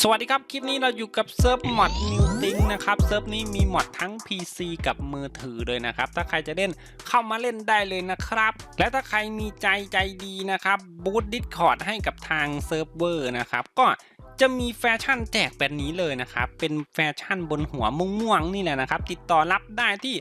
สวัสดีครับ คลิปนี้เราอยู่กับเซิร์ฟมอดนิวติงนะครับ เซิร์ฟนี้มีมอดทั้ง PC กับมือถือเลยนะครับ ถ้าใครจะเล่นเข้ามาเล่นได้เลยนะครับ และถ้าใครมีใจใจดีนะครับ บูตดิสคอร์ดให้กับทางเซิร์ฟเวอร์นะครับ ก็จะมีแฟชั่นแจกแบบนี้เลยนะครับ เป็นแฟชั่นบนหัวม่วงๆนี่แหละนะครับ ติดต่อรับได้ที่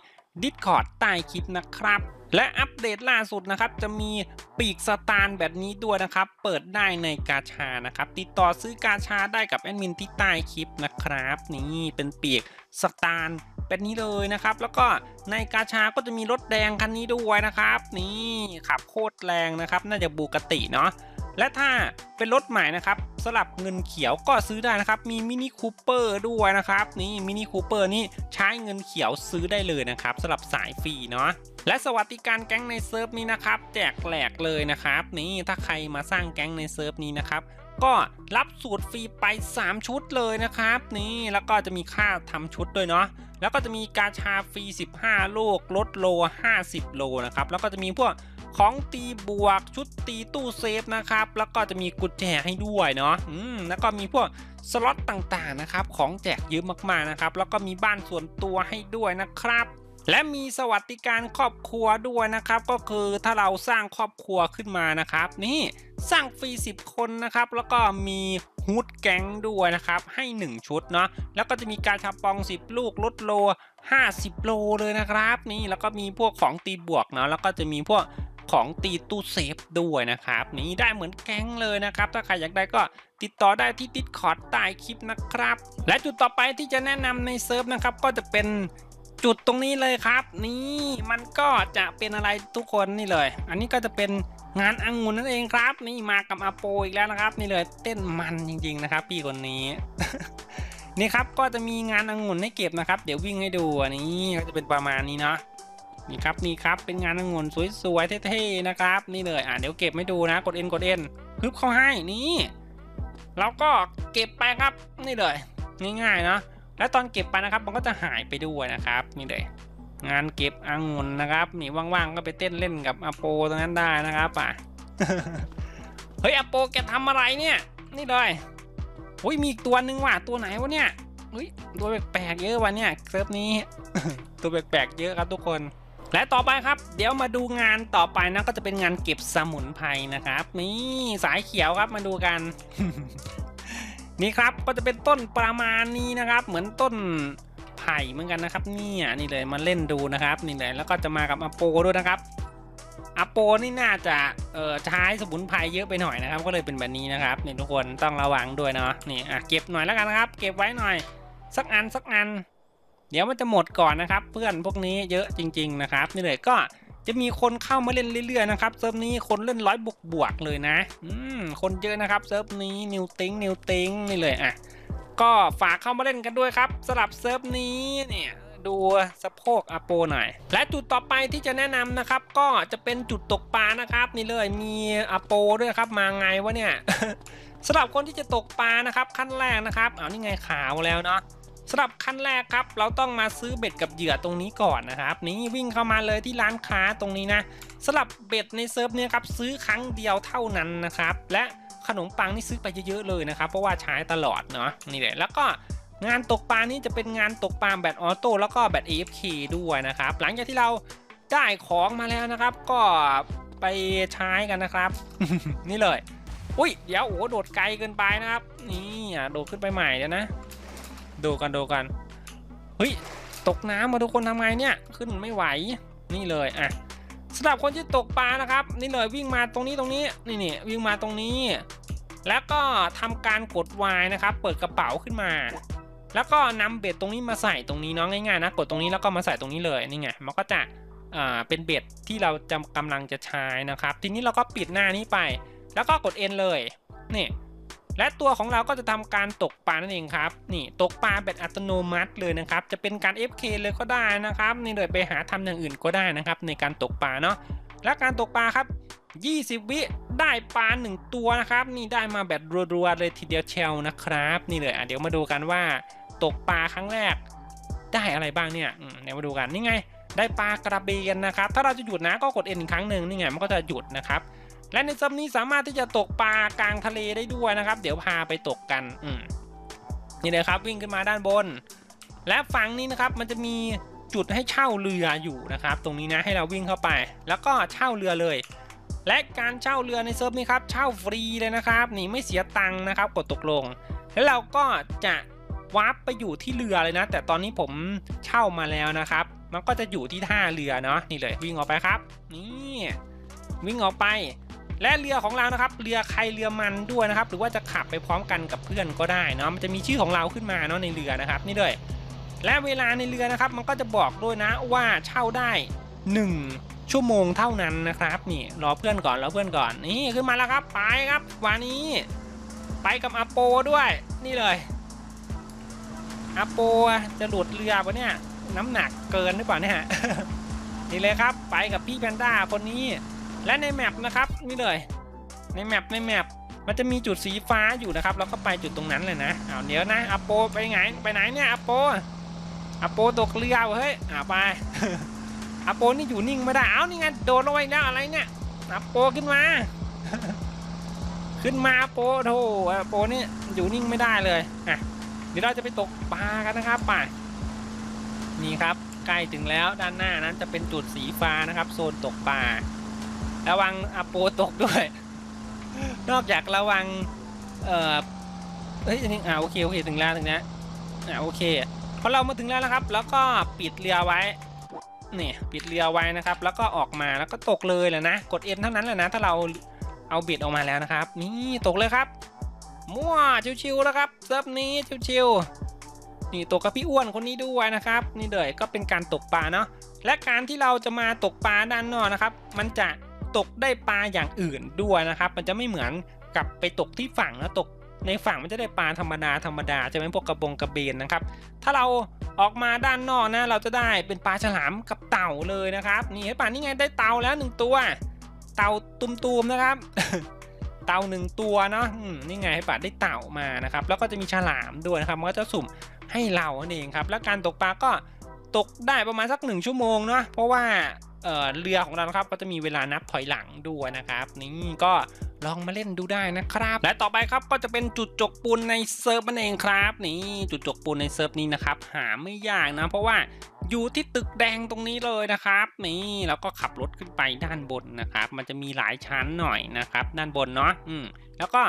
Discord ใต้คลิปนะครับ และอัปเดตล่าสุดนะครับ จะมีปีกสตาร์แบบนี้ด้วยนะครับ เปิดได้ในกาชานะครับ ติดต่อซื้อกาชาได้กับแอดมินที่ใต้คลิปนะครับ นี่เป็นปีกสตาร์แบบนี้เลยนะครับ แล้วก็ในกาชาก็จะมีรถแดงคันนี้ด้วยนะครับ นี่ขับโคตรแรงนะครับ น่าจะบูกติเนาะ และถ้าเป็นรถใหม่นะครับสลับเงินเขียวก็ซื้อได้นะครับ มีมินิคูเปอร์ด้วยนะครับ นี่มินิคูเปอร์นี่ใช้เงินเขียวซื้อได้เลยนะครับสำหรับสายฟรีเนาะและสวัสดิการแก๊งในเซิร์ฟนี้นะครับ แจกแหลกเลยนะครับ นี่ถ้าใครมาสร้างแก๊งในเซิร์ฟนี้นะครับก็รับสูตรฟรีไป 3 ชุดเลยนะครับ นี่แล้วก็จะมีค่าทำชุดด้วยเนาะแล้วก็จะมีกาชาฟรี 15 ลูกลดโล 50 โลนะครับแล้วก็จะมีพวก ของตีบวกชุดตีตู้เซฟนะครับ แล้วก็จะมีกุญแจให้ด้วยเนาะอืมแล้วก็มีพวกสล็อตต่างๆนะครับของแจกเยอะมากๆนะครับ แล้วก็มีบ้านส่วนตัวให้ด้วยนะครับและมีสวัสดิการครอบครัวด้วยนะครับ ก็คือถ้าเราสร้างครอบครัวขึ้นมานะครับ นี่สร้างฟรี 10 คนนะครับ แล้วก็มีฮูดแก๊งด้วยนะครับ ให้ 1 ชุดเนาะแล้วก็จะมีการชาปอง 10 ลูกลดโล 50 โลเลยนะครับ นี่แล้วก็มีพวกของตีบวกเนาะแล้วก็จะมีพวก ของตีตู้เซฟด้วยนะครับนี่ได้เหมือนแก๊งเลยนะครับ ถ้าใครอยากได้ก็ติดต่อได้ที่ดิสคอร์ดใต้คลิปนะครับ และจุดต่อไปที่จะแนะนำในเซิร์ฟนะครับก็จะเป็นจุดตรงนี้เลยครับ นี่มันก็จะเป็นอะไรทุกคนนี่เลย อันนี้ก็จะเป็นงานอังุนนั่นเองครับ นี่มากับอาโปอีกแล้วนะครับ นี่เลยเต้นมันจริง ๆ นะครับ พี่คนนี้นี่ครับก็จะมีงานองุ่นให้เก็บนะครับ เดี๋ยววิ่งให้ดูอันนี้ก็จะเป็นประมาณนี้เนาะ นี่ครับนี่ครับเป็นงานองุ่นสวยๆเท่ๆนะครับ นี่เลยอะเดี๋ยวเก็บไม่ดูนะ กด N กด N ฮึบเข้าให้นี่เราก็เก็บไปครับนี่เลยง่ายๆเนาะแล้วตอนเก็บไปนะครับ มันก็จะหายไปด้วยนะครับนี่เลยงานเก็บองุ่นนะครับ นี่ว่างๆก็ไปเต้นเล่นกับอาโปตรงนั้นได้นะครับอะเฮ้ยอาโปแกทำอะไรเนี่ย นี่เลยโอ้ยมีอีกตัวหนึ่งว่ะตัวไหนวะเนี่ยเฮ้ยตัวแปลกๆเยอะวะเนี่ยเซิร์ฟนี้ ตัวแปลกๆเยอะครับทุกคน และต่อไปครับ เดี๋ยวมาดูงานต่อไปนะก็จะเป็นงานเก็บสมุนไพรนะครับนี่สายเขียวครับมาดูกัน นี่ครับก็จะเป็นต้นประมาณนี้นะครับ เหมือนต้นไผ่เหมือนกันนะครับเนี่ยนี่เลยมาเล่นดูนะครับนี่เลยแล้วก็จะมากับอโปด้วยนะครับอโปนี่น่าจะเอ่อใช้สมุนไพรเยอะไปหน่อยนะครับ ก็เลยเป็นแบบนี้นะครับนี่ทุกคนต้องระวังด้วยเนาะนี่อะเก็บหน่อยแล้วกันนะครับ เก็บไว้หน่อย สักอันสักอัน เดี๋ยวมันจะหมดก่อนนะครับ เพื่อนพวกนี้เยอะจริง ๆ นะครับ นี่เลยก็จะมีคนเข้ามาเล่นเรื่อยๆนะครับเซิร์ฟนี้คนเล่นร้อยบวกบวกๆเลยนะ อืมคนเยอะนะครับเซิร์ฟนี้นิวติงนิวติงนี่เลยอะก็ฝากเข้ามาเล่นกันด้วยครับสำหรับเซิร์ฟนี้เนี่ยดูสะโพกอาโปหน่อย และจุดต่อไปที่จะแนะนำนะครับ ก็จะเป็นจุดตกปลานะครับ นี่เลยมีอาโปด้วยครับมาไงวะเนี่ยสำหรับคนที่จะตกปลานะครับขั้นแรกนะครับเอานี่ไงขาวแล้วเนาะ สำหรับขั้นแรกครับ เราต้องมาซื้อเบ็ดกับเหยื่อตรงนี้ก่อนนะครับ นี่วิ่งเข้ามาเลยที่ร้านค้าตรงนี้นะสำหรับเบ็ดในเซิร์ฟเนี่ยครับซื้อครั้งเดียวเท่านั้นนะครับ และขนมปังนี่ซื้อไปเยอะๆเลยนะครับ เพราะว่าใช้ตลอดเนาะนี่แหละแล้วก็งานตกปลานี่จะเป็นงานตกปลาแบบออโต้แล้วก็แบบ AFK ด้วยนะครับ หลังจากที่เราได้ของมาแล้วนะครับ ก็ไปใช้กันนะครับ นี่เลย อุ้ยเดี๋ยวโอ้โดดไกลเกินไปนะครับ นี่อะโดดขึ้นไปใหม่เดี๋ยวนะ ดูกันดูกันเฮ้ยตกน้ำมาทุกคนทำไงเนี่ยขึ้นไม่ไหวนี่เลยอะสำหรับคนที่ตกปลานะครับ นี่เลยวิ่งมาตรงนี้ตรงนี้นี่นี่วิ่งมาตรงนี้ แล้วก็ทำการกด Y นะครับ เปิดกระเป๋าขึ้นมา แล้วก็นำเบ็ดตรงนี้มาใส่ตรงนี้เนาะง่ายๆนะกดตรงนี้แล้วก็มาใส่ตรงนี้เลยนี่ไงมันก็จะอ่าเป็นเบ็ดที่เราจะกำลังจะใช้นะครับ ทีนี้เราก็ปิดหน้านี้ไป แล้วก็กด N เลยนี่ และตัวของเราก็จะทำการตกปลานั่นเองครับ นี่ตกปลาแบบอัตโนมัติเลยนะครับ จะเป็นการ FK เลยก็ได้นะครับ นี่เลยไปหาทำอย่างอื่นก็ได้นะครับ ในการตกปลาเนาะ และการตกปลาครับ 20 วิได้ปลาหนึ่งตัวนะครับ นี่ได้มาแบบรัวๆเลยทีเดียวเชลนะครับ นี่เลยอะเดี๋ยวมาดูกันว่า ตกปลาครั้งแรก ได้อะไรบ้างเนี่ยเดี๋ยวมาดูกันนี่ไง ได้ปลากระเบนนะครับ ถ้าเราจะหยุดนะก็กด N อีกครั้งหนึ่งนี่ไงมันก็จะหยุดนะครับ และในซัมนี้สามารถที่จะตกปลากลางทะเลได้ด้วยนะครับ เดี๋ยวพาไปตกกันอืมนี่เลยครับวิ่งขึ้นมาด้านบน และฝั่งนี้นะครับมันจะมีจุดให้เช่าเรืออยู่นะครับ ตรงนี้นะให้เราวิ่งเข้าไป แล้วก็เช่าเรือเลย และการเช่าเรือในเซิร์ฟนี้ครับเช่าฟรีเลยนะครับนี่ไม่เสียตังค์นะครับกดตกลง แล้วเราก็จะวาร์ปไปอยู่ที่เรือเลยนะ แต่ตอนนี้ผมเช่ามาแล้วนะครับ มันก็จะอยู่ที่ท่าเรือเนาะนี่เลยวิ่งออกไปครับ นี่วิ่งออกไป และเรือของเรานะครับ เรือใครเรือมันด้วยนะครับ หรือว่าจะขับไปพร้อมกันกับเพื่อนก็ได้เนาะมันจะมีชื่อของเราขึ้นมาเนาะในเรือนะครับ นี่เลยและเวลาในเรือนะครับ มันก็จะบอกด้วยนะว่าเช่าได้ 1 ชั่วโมงเท่านั้นนะครับ นี่รอเพื่อนก่อนรอเพื่อนก่อนนี่ขึ้นมาแล้วครับไปครับวันนี้ ไปกับอาโปด้วยนี่เลยอาโปจะหลุดเรือปะเนี่ยน้ำหนักเกินหรือเปล่าเนี่ยนี่เลยครับ ไปกับพี่แพนด้าคนนี้ และในแมปนะครับนี่เลย ในแมปในแมปมันจะมีจุดสีฟ้าอยู่นะครับเราก็ไปจุดตรงนั้นเลยนะเอาเดี๋ยวนะอโปไปไหนไปไหนเนี่ยอโปอโปตกเรือเฮ้ยอ่าไปอโปนี่อยู่นิ่งไม่ได้เอานี่ไงโดดลงไปแล้วอะไรเนี่ยอโปขึ้นมา ขึ้นมาอโปโธ่อโปนี่อยู่นิ่งไม่ได้เลยอะเดี๋ยวเราจะไปตกปลากันนะครับป่านี่ครับใกล้ถึงแล้วด้านหน้านั้นจะเป็นจุดสีฟ้านะครับ โซนตกปลา ระวังอาโปตกด้วย นอกจากระวัง เอ่อ เฮ้ยนี่อ่าโอเคโอเคถึงแล้วถึงแล้วอ่าโอเคพอเรามาถึงแล้วนะครับ แล้วก็ปิดเรือไว้นี่ปิดเรือไว้นะครับ แล้วก็ออกมาแล้วก็ตกเลยแหละนะ กดเอ็นเท่านั้นแหละนะ ถ้าเราเอาเบ็ดออกมาแล้วนะครับ นี่ตกเลยครับ มั่วชิวๆแล้วครับเซิร์ฟนี้ชิวๆนี่ตกกับพี่อ้วนคนนี้ด้วยนะครับ นี่เดยก็เป็นการตกปลาเนาะและการที่เราจะมาตกปลาด้านนอกนะครับ มันจะ ตกได้ปลาอย่างอื่นด้วยนะครับ มันจะไม่เหมือนกับไปตกที่ฝั่งนะตกในฝั่งมันจะได้ปลาธรรมดาธรรมดาจะเป็นพวกกระบงกระเบนนะครับ ถ้าเราออกมาด้านนอกนะ เราจะได้เป็นปลาฉลามกับเต่าเลยนะครับนี่เห็นป่ะนี่ไงได้เต่าแล้วหนึ่งตัว เต่าตุ่มๆนะครับ เต่าหนึ่งตัวเนาะนี่ไงให้ป่ะได้เต่ามานะครับ แล้วก็จะมีฉลามด้วยนะครับมันก็จะสุ่มให้เรานั่นเองครับ แล้วการตกปลาก็ตกได้ประมาณสักหนึ่งชั่วโมงเนาะเพราะว่า เเรือของเรานะครับก็จะมีเวลานับถอยหลังด้วยนะครับนี่ก็ลองมาเล่นดูได้นะครับ และต่อไปครับก็จะเป็นจุดจกปูนในเซิร์ฟนั่นเองครับนี่จุดจกปูนในเซิร์ฟนี้นะครับหาไม่ยากนะเพราะว่าอยู่ที่ตึกแดงตรงนี้เลยนะครับนี่แล้วก็ขับรถขึ้นไปด้านบนนะครับ มันจะมีหลายชั้นหน่อยนะครับ ด้านบนเนาะอืมแล้วก็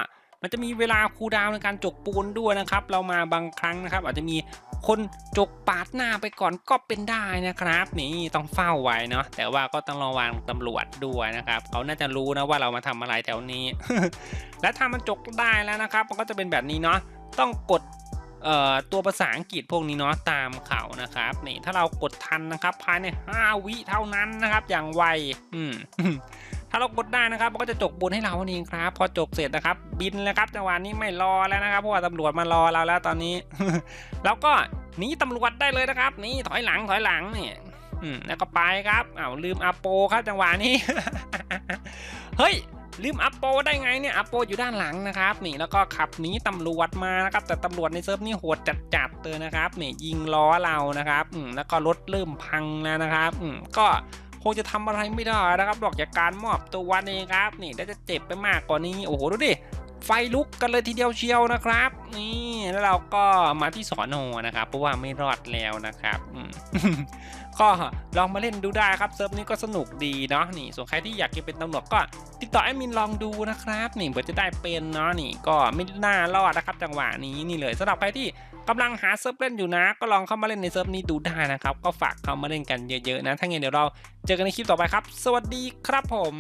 มันจะมีเวลาคูลดาวน์ในการจกปูนด้วยนะครับ เรามาบางครั้งนะครับ อาจจะมีคนจกปาดหน้าไปก่อนก็เป็นได้นะครับ นี่ต้องเฝ้าไว้เนาะแต่ว่าก็ต้องระวังตำรวจด้วยนะครับเขาน่าจะรู้นะว่าเรามาทำอะไรแถวนี้ และถ้ามันจกได้แล้วนะครับ มันก็จะเป็นแบบนี้เนาะต้องกดเอ่อตัวภาษาอังกฤษพวกนี้เนาะตามเขานะครับนี่ถ้าเรากดทันนะครับภายใน 5 วิเท่านั้นนะครับ อย่างไวอืม ถ้าเรากดได้นะครับมันก็จะจกบุญให้เราเองครับ พอจกเสร็จนะครับ บินแล้วครับจังหวะนี้ไม่รอแล้วนะครับเพราะว่าตำรวจมารอเราแล้วตอนนี้ แล้วก็หนีตำรวจได้เลยนะครับหนี่ถอยหลังถอยหลังนี่อืมแล้วก็ไปครับอ้าวลืมอาโปครับจังหวะนี้ เฮ้ยลืมอัปโปได้ไงเนี่ยอัปโปอยู่ด้านหลังนะครับนี่แล้วก็ขับหนีตำรวจมานะครับแต่ตำรวจในเซิร์ฟนี่โหดจัดๆเลยนะครับนี่ยิงล้อเรานะครับอืมแล้วก็รถเริ่มพังแล้วนะครับอืมก็ คงจะทำอะไรไม่ได้นะครับนอกจากการมอบตัวเองครับ นี่แล้จะเจ็บไปมากกว่านี้ โอ้โหดูดิไฟลุกกันเลยทีเดียวเชียวนะครับ นี่แล้วเราก็มาที่สอนอนะครับเพราะว่าไม่รอดแล้วนะครับก็ลองมาเล่นดูได้ครับเซิร์ฟนี้ก็สนุกดีเนาะนี่ส่วนใครที่อยากจะเป็นตำรวจก็ ติดต่อแอดมินลองดูนะครับ นี่เผื่อจะได้เป็นเนาะนี่ก็ไม่น่ารอดนะครับจังหวะนี้นี่เลยสำหรับใครที่ กำลังหาเซิร์ฟเล่นอยู่นะ ก็ลองเข้ามาเล่นในเซิร์ฟนี้ดูได้นะครับ ก็ฝากเข้ามาเล่นกันเยอะๆนะ ถ้างั้นเดี๋ยวเราเจอกันในคลิปต่อไปครับ สวัสดีครับผม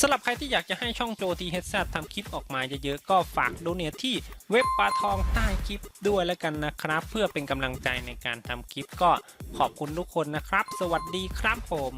สำหรับใครที่อยากจะให้ช่องโจทีเฮดซทำคลิปออกมาเยอะๆ ก็ฝากโดเนทที่เว็บปลาทองใต้คลิปด้วยแล้วกันนะครับ เพื่อเป็นกำลังใจในการทำคลิปก็ขอบคุณทุกคนนะครับ สวัสดีครับผม